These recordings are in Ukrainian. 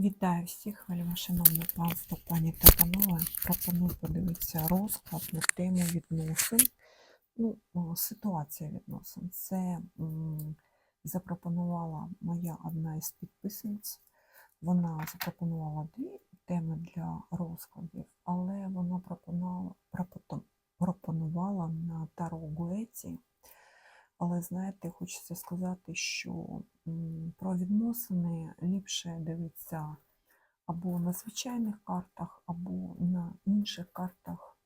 Вітаю всіх, вельмишановне панство, пані та панове. Пропоную подивитися розклад на тему відносин. Ну, ситуація відносин. Це м, запропонувала моя одна із підписниць. Вона запропонувала дві теми для розкладів, але вона пропонувала, пропонувала на Таро Гуеті. Але знаєте, хочеться сказати, що про відносини ліпше дивитися або на звичайних картах, або на інших картах,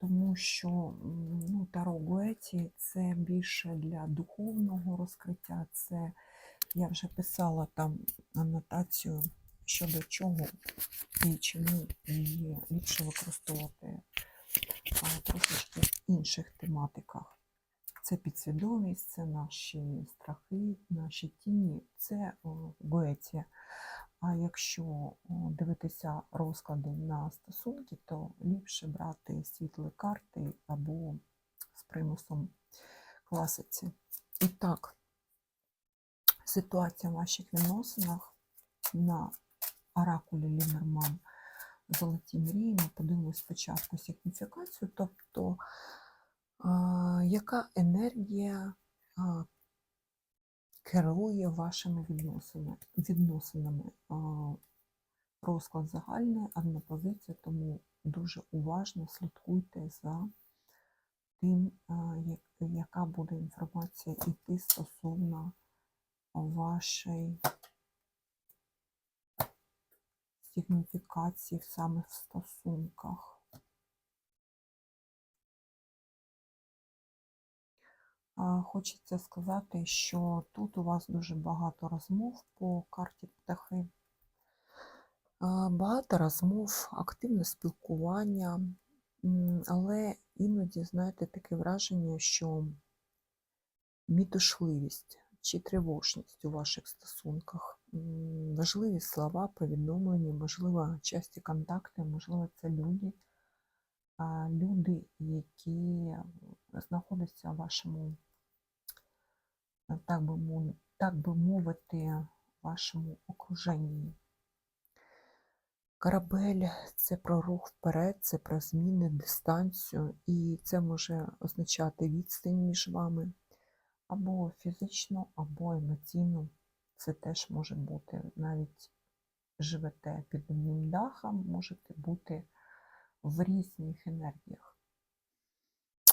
тому що ну, Таро Гуеті це більше для духовного розкриття. Це я вже писала там анотацію щодо чого і чому її ліпше використовувати а, трошечки в інших тематиках. Це підсвідомість, це наші страхи, наші тіні, це о, А якщо дивитися розклади на стосунки, то ліпше брати світлі карти або з примусом класиці. І так, ситуація в ваших відносинах на оракулі Лінерман Золоті мрії. Ми подивимося спочатку сигніфікацію, тобто яка енергія керує вашими відносинами. Розклад загальний, одна позиція, тому дуже уважно слідкуйте за тим, яка буде інформація йти стосовно вашої сигніфікації саме в стосунках. Хочеться сказати, що тут у вас дуже багато розмов по карті птахи. Багато розмов, активне спілкування, але іноді, знаєте, таке враження, що мітушливість чи тривожність у ваших стосунках. Важливі слова, повідомлення, можливо, часті контакти, можливо, це люди, люди, які знаходяться в вашому, так би, так би мовити, вашому окруженні. Корабель це про рух вперед, це про зміни, дистанцію, і це може означати відстань між вами або фізично, або емоційно. Це теж може бути навіть живете під одним дахом, можете бути в різних енергіях.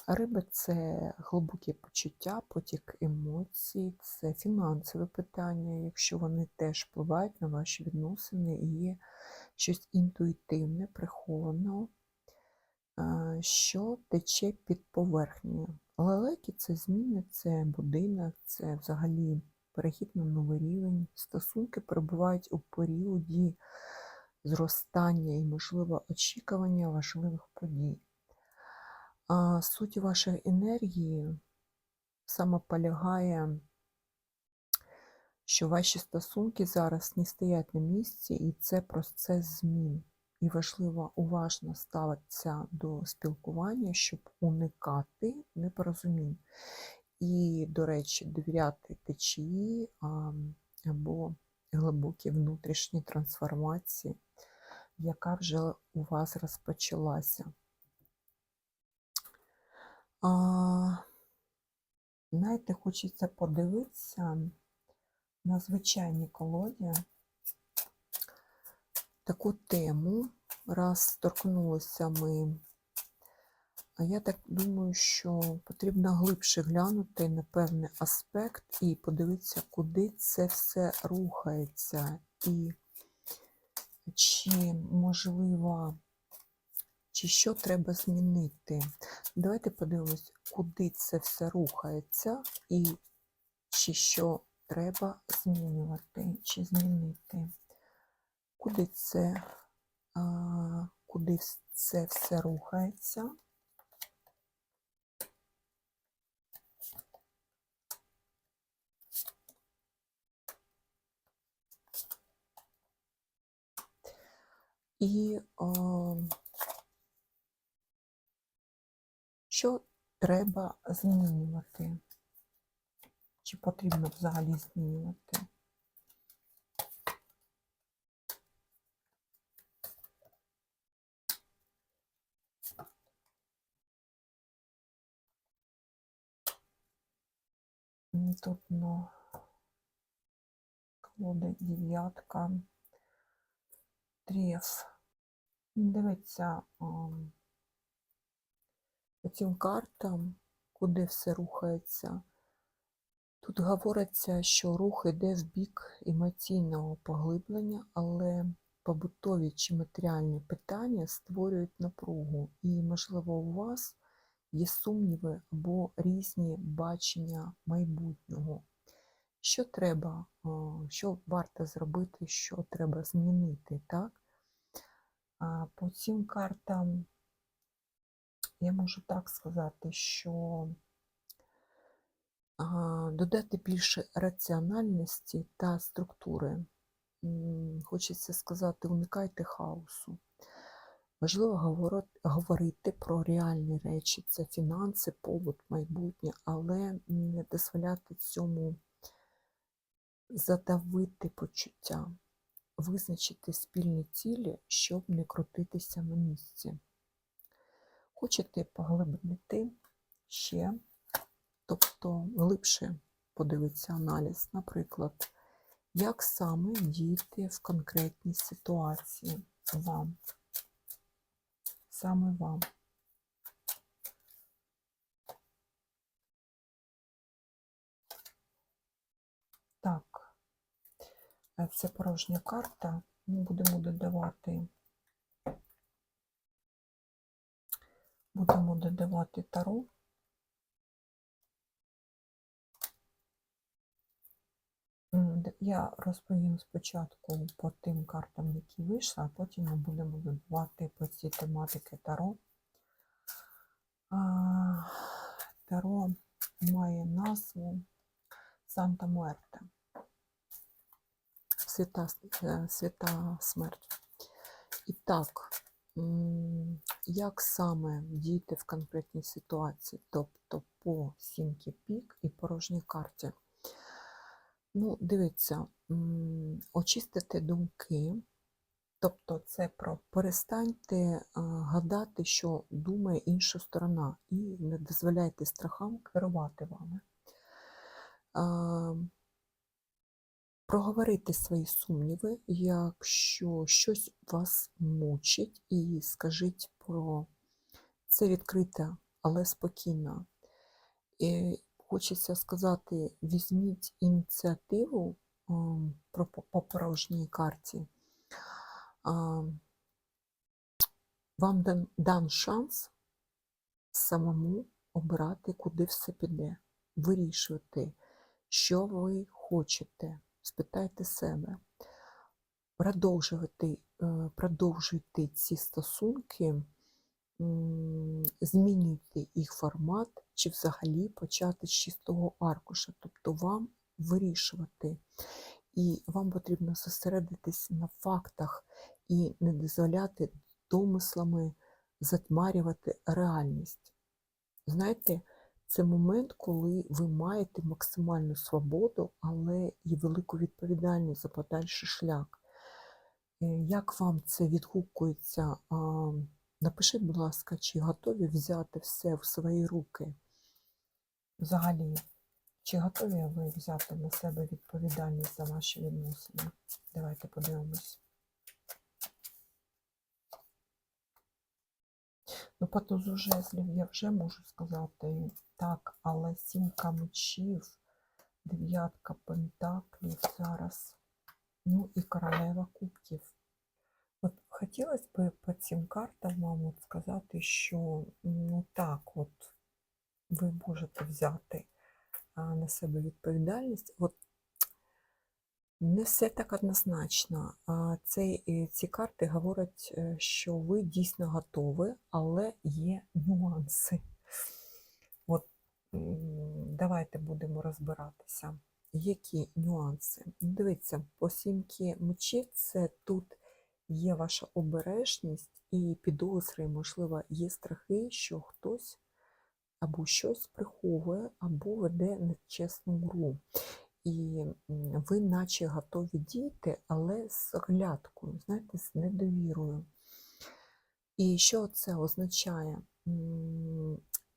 Риби це глибокі почуття, потік емоцій, це фінансове питання, якщо вони теж впливають на ваші відносини і є щось інтуїтивне, приховано, а, що тече під поверхнею. Лелеки це зміни, це будинок, це взагалі перехід на новий рівень. Стосунки перебувають у періоді зростання і, можливо, очікування важливих подій. А суть вашої енергії саме полягає, що ваші стосунки зараз не стоять на місці, і це процес змін. І важливо уважно ставитися до спілкування, щоб уникати непорозумінь. І, до речі, довіряти течії або глибокій внутрішній трансформації, яка вже у вас розпочалася. А, знаєте, хочеться подивитися на звичайній колоді таку тему, раз торкнулися ми. А я так думаю, що потрібно глибше глянути на певний аспект і подивитися, куди це все рухається, і чи можливо, чи що треба змінити. Давайте подивимось, куди це все рухається, і чи що треба змінювати, чи змінити. Куди це, куди це все рухається? І Що треба змінювати? Чи потрібно взагалі змінювати? Тут ну, колода дев'ятка, треф. Дивіться, цим картам, куди все рухається. Тут говориться, що рух йде в бік емоційного поглиблення, але побутові чи матеріальні питання створюють напругу. І, можливо, у вас є сумніви або різні бачення майбутнього. Що треба, що варто зробити, що треба змінити, так? По цим картам я можу так сказати, що додати більше раціональності та структури. Хочеться сказати, уникайте хаосу. Важливо говорити про реальні речі, це фінанси, побут, майбутнє, але не дозволяти цьому задавити почуття, визначити спільні цілі, щоб не крутитися на місці. Хочете поглибити ще, тобто глибше подивитися аналіз, наприклад, як саме діяти в конкретній ситуації вам, саме вам. Так, е, це порожня карта. Ми будемо додавати, будемо додавати таро. Я розповім спочатку по тим картам, які вийшли, а потім ми будемо додавати по цій тематики Таро. Таро має назву Санта Муерте. Свята, е, свята смерть. І так, як саме діяти в конкретній ситуації, тобто по сімки пік і порожній карті? Ну, дивіться, очистити думки, тобто це про перестаньте гадати, що думає інша сторона, і не дозволяйте страхам керувати вами. Проговорити свої сумніви, якщо щось вас мучить, і скажіть про це відкрито, але спокійно. Хочеться сказати, візьміть ініціативу про по по порожній карті. Вам дан, дан шанс самому обирати, куди все піде, вирішувати, що ви хочете. Спитайте себе, продовжувати, е, продовжуйте ці стосунки, змінюйте їх формат чи взагалі почати з чистого аркуша. Тобто вам вирішувати. І вам потрібно зосередитись на фактах і не дозволяти домислами затьмарювати реальність. Знаєте, це момент, коли ви маєте максимальну свободу, але і велику відповідальність за подальший шлях. Е, Як вам це відгукується? Напишіть, будь ласка, чи готові взяти все в свої руки? Взагалі, чи готові ви взяти на себе відповідальність за ваші відносини? Давайте подивимось. Ну, по тузу жезлів я вже можу сказати так, але сімка мечів, дев'ятка пентаклів зараз, ну і королева кубків. От хотілося б по цим картам вам от сказати, що ну так, от ви можете взяти на себе відповідальність. От не все так однозначно. А Цей, е, ці карти говорять, е, що ви дійсно готові, але є нюанси. От давайте будемо розбиратися. Які нюанси? Дивіться, по сімки мечів це тут є ваша обережність і підозри, можливо, є страхи, що хтось або щось приховує, або веде нечесну гру. І ви наче готові діяти, але з оглядкою, знаєте, з недовірою. І що це означає?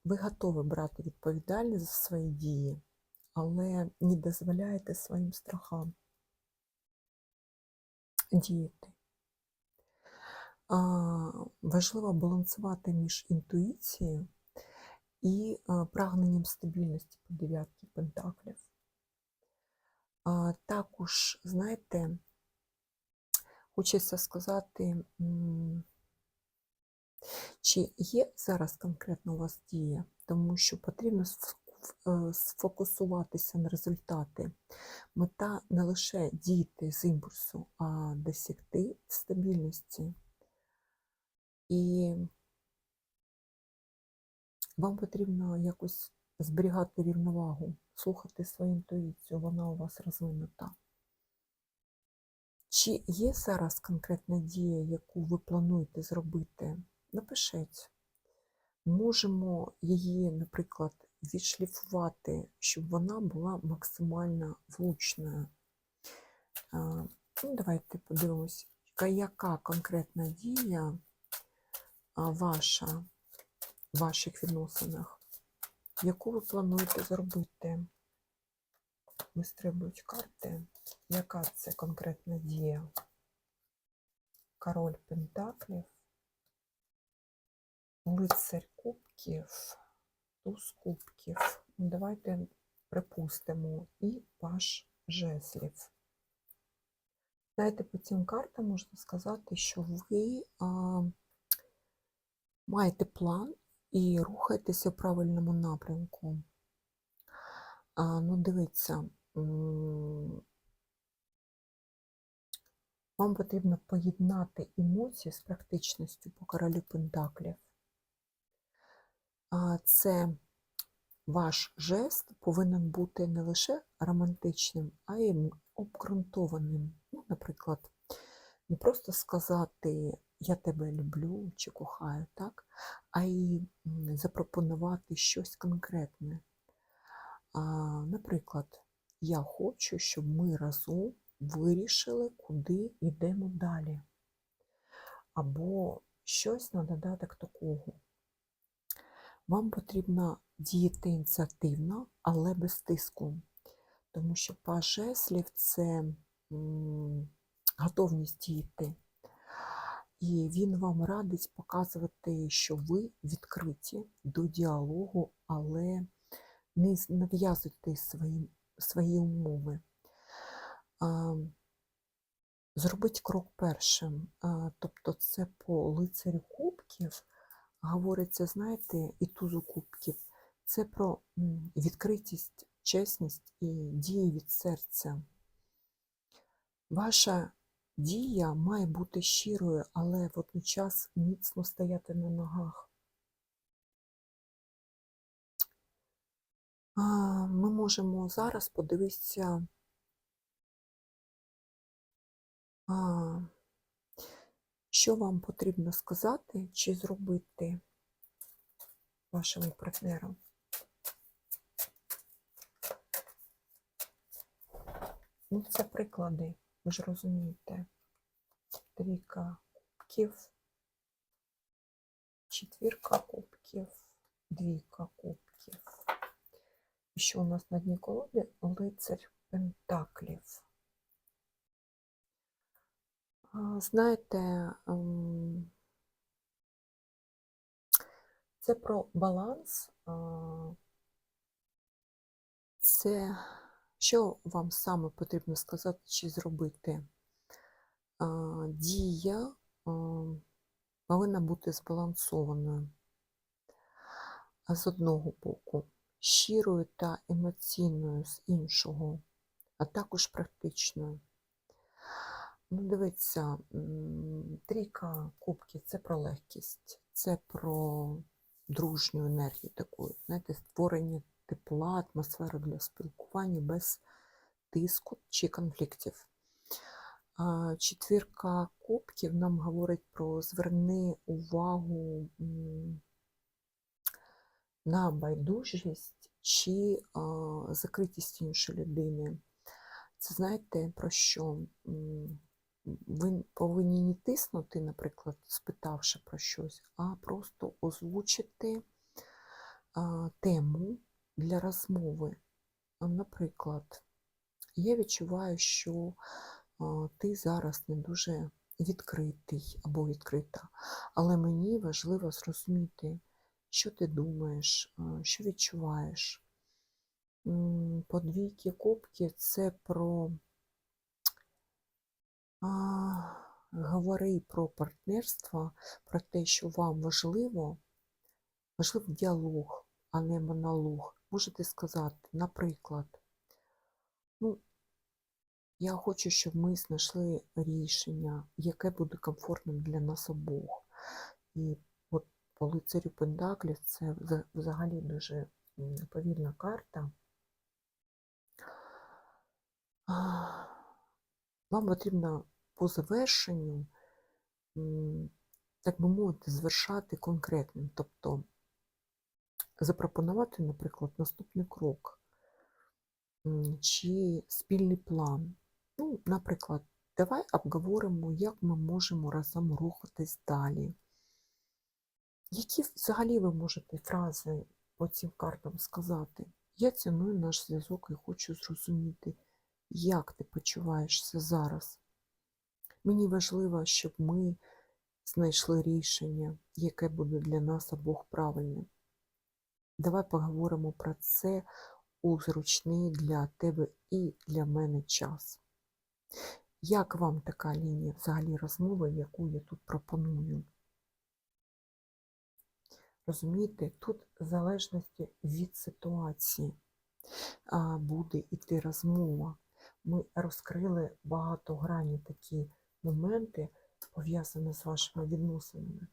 Ви готові брати відповідальність за свої дії, але не дозволяєте своїм страхам діяти. Важливо балансувати між інтуїцією і прагненням стабільності по дев'ятки пентаклів. Також, знаєте, хочеться сказати, чи є зараз конкретно у вас дія, тому що потрібно е, сфокусуватися на результати. Мета не лише діяти з імпульсу, а досягти стабільності. І вам потрібно якось зберігати рівновагу, слухати свою інтуїцію, вона у вас розвинута. Чи є зараз конкретна дія, яку ви плануєте зробити? Напишіть. Можемо її, наприклад, відшліфувати, щоб вона була максимально влучною. Ну, давайте подивимось, яка- конкретна дія ваша в ваших відносинах, яку ви плануєте зробити. Вистрибують карти. Яка це конкретна дія? Король Пентаклів, лицарь кубків, туз кубків. Ну, Давайте припустимо і паш жезлів. Знаєте, по цим картам можна сказати, що ви а, маєте план і рухаєтеся в правильному напрямку. А, ну, дивіться, вам потрібно поєднати емоції з практичністю по королю Пентаклів. А, Це ваш жест повинен бути не лише романтичним, а й обґрунтованим. Ну, наприклад, не просто сказати Я тебе люблю чи кохаю, так? а й запропонувати щось конкретне. Наприклад, я хочу, щоб ми разом вирішили, куди йдемо далі. Або щось на додаток такого. Вам потрібно діяти ініціативно, але без тиску. Тому що паж жезлів – це готовність діяти. І він вам радить показувати, що ви відкриті до діалогу, але не нав'язуйте свої, свої умови. Зробіть крок першим. Тобто це по лицарю кубків говориться, знаєте, і тузу кубків. Це про відкритість, чесність і дії від серця. Ваша дія має бути щирою, але водночас міцно стояти на ногах. Ми можемо зараз подивитися, що вам потрібно сказати чи зробити вашому партнеру. Ну, це приклади, ви ж розумієте. Трійка кубків, четвірка кубків, двійка кубків. І що у нас на дні колоди? Лицарь пентаклів. Знаєте, ем, це про баланс. Це що вам саме потрібно сказати чи зробити? Дія повинна бути збалансованою. З одного боку, щирою та емоційною з іншого, а також практичною. Ну, дивіться, трійка кубків це про легкість, це про дружню енергію таку, знаєте, створення тепла, атмосфери для спілкування без тиску чи конфліктів. Четвірка кубків нам говорить про зверни увагу на байдужість чи закритість іншої людини. Це знаєте про що? Ви повинні не тиснути, наприклад, спитавши про щось, а просто озвучити тему для розмови. Наприклад, я відчуваю, що ти зараз не дуже відкритий або відкрита, але мені важливо зрозуміти, що ти думаєш, що відчуваєш. М, По двійки кубки це про а, говори про партнерство, про те, що вам важливо, важливий діалог, а не монолог. Можете сказати, наприклад, ну, я хочу, щоб ми знайшли рішення, яке буде комфортним для нас обох. І от по лицарю Пендаклів це взагалі дуже повільна карта. Вам потрібно по завершенню, так би мовити, звершати конкретним. Тобто запропонувати, наприклад, наступний крок чи спільний план. Ну, наприклад, давай обговоримо, як ми можемо разом рухатись далі. Які взагалі ви можете фрази по цим картам сказати? Я ціную наш зв'язок і хочу зрозуміти, як ти почуваєшся зараз. Мені важливо, щоб ми знайшли рішення, яке буде для нас обох правильним. Давай поговоримо про це у зручний для тебе і для мене час. Як вам така лінія взагалі розмови, яку я тут пропоную? Розумієте, тут в залежності від ситуації буде йти розмова. Ми розкрили багатогранні такі моменти, пов'язані з вашими відносинами.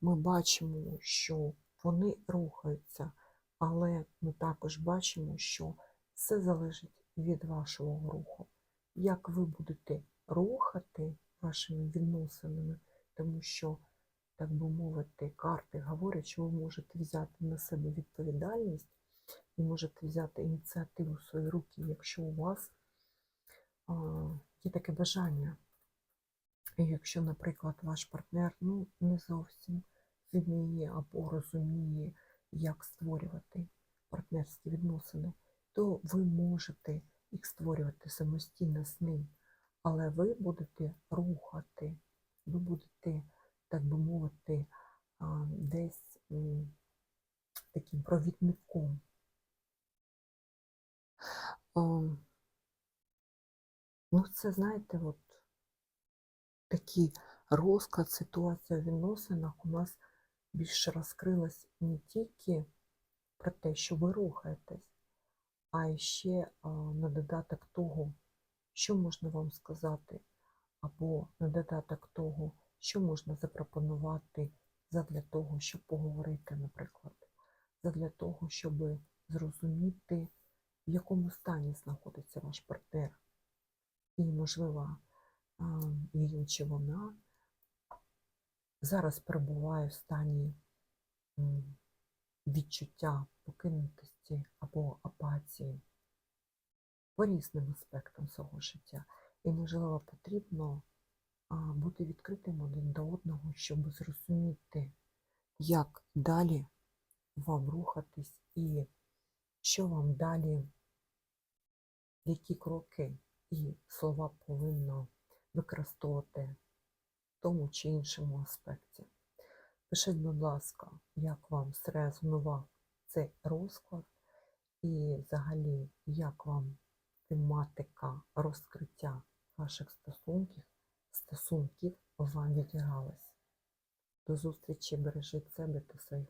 Ми бачимо, що вони рухаються, але ми також бачимо, що все залежить від вашого руху. Як ви будете рухати вашими відносинами, тому що, так би мовити, карти говорять, що ви можете взяти на себе відповідальність і можете взяти ініціативу в свої руки, якщо у вас є таке бажання. Якщо, наприклад, ваш партнер ну, не зовсім вміє або розуміє, як створювати партнерські відносини, то ви можете їх створювати самостійно з ним, але ви будете рухати, ви будете, так би мовити, десь таким провідником. Ну, це, знаєте, от такий розклад, ситуація в відносинах у нас більше розкрилась не тільки про те, що ви рухаєтесь, а ще на додаток того, що можна вам сказати, або на додаток того, що можна запропонувати задля того, щоб поговорити, наприклад, задля того, щоб зрозуміти, в якому стані знаходиться ваш партнер. І, можливо, він чи вона зараз перебуває в стані відчуття покинутості або апатії по різним аспектам свого життя. І, можливо, потрібно бути відкритим один до одного, щоб зрозуміти, як далі вам рухатись і що вам далі, які кроки і слова повинно використовувати тому чи іншому аспекті. Пишіть, будь ласка, як вам зрезонував цей розклад, і взагалі, як вам тематика розкриття ваших стосунків, стосунків вам відігралась. До зустрічі, бережіть себе та своїх.